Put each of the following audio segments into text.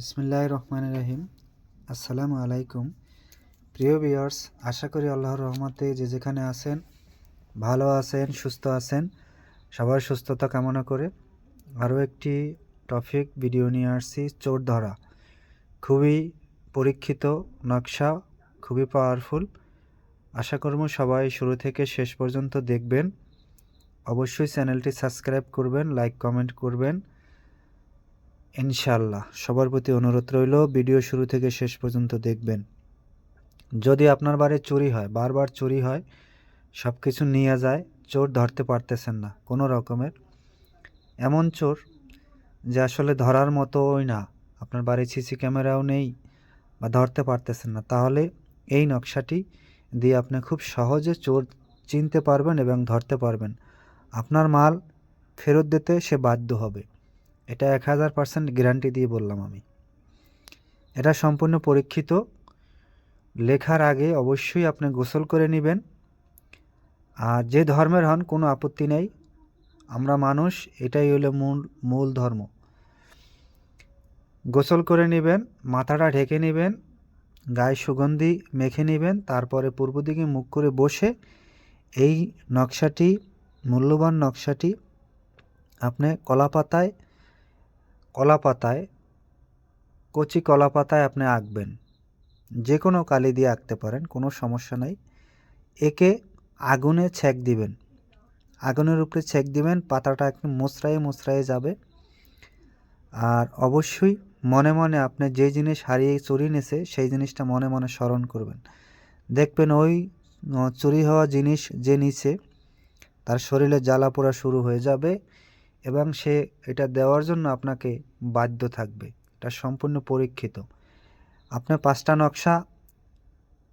বিসমিল্লাহ রহমান রহিম। আসসালামু আলাইকুম। প্রিয় বিয়ার্স আশা করি আল্লাহর রহমতে যে যেখানে আছেন, ভালো আছেন, সুস্থ আছেন, সবার সুস্থতা কামনা করে আরও একটি টপিক ভিডিও নিয়ে আসছি, চোর ধরা। খুবই পরীক্ষিত নকশা, খুবই পাওয়ারফুল আশা করব সবাই শুরু থেকে শেষ পর্যন্ত দেখবেন। অবশ্যই চ্যানেলটি সাবস্ক্রাইব করবেন, লাইক, কমেন্ট করবেন। ইনশাল্লাহ সবার প্রতি অনুরোধ রইল, ভিডিও শুরু থেকে শেষ পর্যন্ত দেখবেন। যদি আপনার বাড়ি চুরি হয়, বারবার চুরি হয় সব কিছু নিয়ে যায়, চোর ধরতে পারতেছেন না, কোনো রকমের। এমন চোর যে আসলে ধরার মতোই না, আপনার বাড়ি সিসি ক্যামেরাও নেই বা ধরতে পারতেছেন না, তাহলে এই নকশাটি দিয়ে আপনি খুব সহজে চোর চিনতে পারবেন এবং ধরতে পারবেন। আপনার মাল ফেরত দিতে সে বাধ্য হবে। এটা এক হাজার পার্সেন্ট গ্যারান্টি দিয়ে বললাম আমি। এটা সম্পূর্ণ পরীক্ষিত। লেখার আগে অবশ্যই আপনি গোসল করে নেবেন। আর যে ধর্মের হন, কোনো আপত্তি নেই। আমরা মানুষ, এটাই হলো মূল মূল ধর্ম। গোসল করে নেবেন, মাথাটা ঢেকে নেবেন, গায়ে সুগন্ধি মেখে নেবেন, তারপরে পূর্ব দিকে মুখ করে বসে এই নকশাটি, মূল্যবান নকশাটি আপনি কলা পাতায় কলা পাতায় কচি কলা পাতায় আপনি আঁকবেন। যে কোনো কালি দিয়ে আঁকতে পারেন, কোনো সমস্যা নাই। একে আগুনে ছেক দিবেন। আগুনের উপরে ছেক দিবেন, পাতাটা একটু মোচড়ায়ে মোচড়ায়ে যাবে। আর অবশ্যই মনে মনে আপনি যে জিনিস হারিয়ে চুরি নেছে, সেই জিনিসটা মনে মনে স্মরণ করবেন। দেখবেন ওই চুরি হওয়া জিনিস যে নিচে তার শরীরে জ্বালা পোড়া শুরু হয়ে যাবে। এবং সে এটা দেওয়ার জন্য আপনাকে বাধ্য থাকবে। এটা সম্পূর্ণ পরীক্ষিত। আপনার পাঁচটা নকশা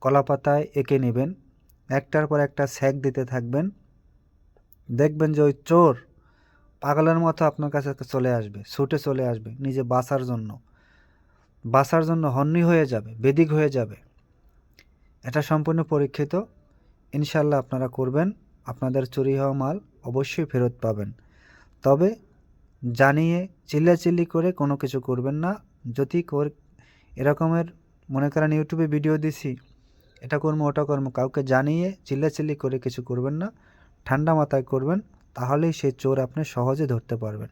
কলাপাতায় এঁকে নেবেন। একটার পর একটা স্যাক দিতে থাকবেন। দেখবেন যে ওই চোর পাগলের মতো আপনার কাছে চলে আসবে, ছুটে চলে আসবে নিজে বাঁচার জন্য। বাঁচার জন্য হন্নি হয়ে যাবে, বেদিক হয়ে যাবে। এটা সম্পূর্ণ পরীক্ষিত। ইনশাল্লাহ আপনারা করবেন। আপনাদের চুরি হওয়া মাল অবশ্যই ফেরত পাবেন। তবে জানিয়ে চিল্লাচিল্লি করে কোনো কিছু করবেন না। যদি কর, এরকমের মনে করেন ইউটিউবে ভিডিও দিছি, এটা কর্ম, ওটা কর্ম, কাউকে জানিয়ে চিল্লাচিল্লি করে কিছু করবেন না, ঠান্ডা মাথায় করবেন, তাহলেই সেই চোর আপনি সহজে ধরতে পারবেন।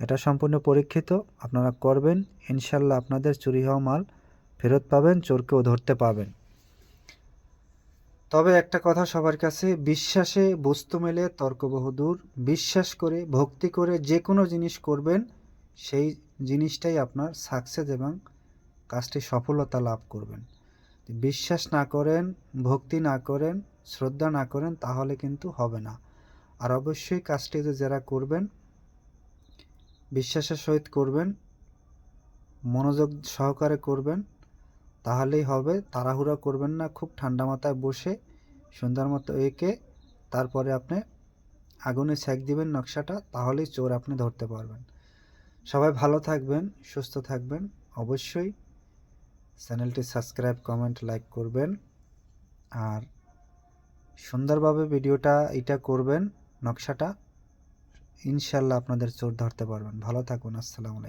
এটা সম্পূর্ণ পরীক্ষিত, আপনারা করবেন, ইনশাল্লাহ আপনাদের চুরি হওয়া মাল ফেরত পাবেন, চোরকেও ধরতে পাবেন। তবে একটা কথা সবার কাছে, বিশ্বাসে বস্তু মেলে, তর্ক বহুদূর বিশ্বাস করে, ভক্তি করে যে কোনো জিনিস করবেন, সেই জিনিসটাই আপনার সাকসেস এবং কাজটি সফলতা লাভ করবেন। বিশ্বাস না করেন, ভক্তি না করেন, শ্রদ্ধা না করেন, তাহলে কিন্তু হবে না। আর অবশ্যই কাজটি যারা করবেন, বিশ্বাসের সহিত করবেন, মনোযোগ সহকারে করবেন তাহলেই হবে। তাড়াহুড়া করবেন না, খুব ঠান্ডা মাথায় বসে সুন্দর মতো এঁকে, তারপরে আপনি আগুনে সেক দিবেন নকশাটা, তাহলেই চোর আপনি ধরতে পারবেন। সবাই ভালো থাকবেন, সুস্থ থাকবেন। অবশ্যই চ্যানেলটি সাবস্ক্রাইব, কমেন্ট, লাইক করবেন। আর সুন্দরভাবে ভিডিওটা এটা করবেন, নকশাটা, ইনশাল্লাহ আপনাদের চোর ধরতে পারবেন। ভালো থাকুন, আসসালামু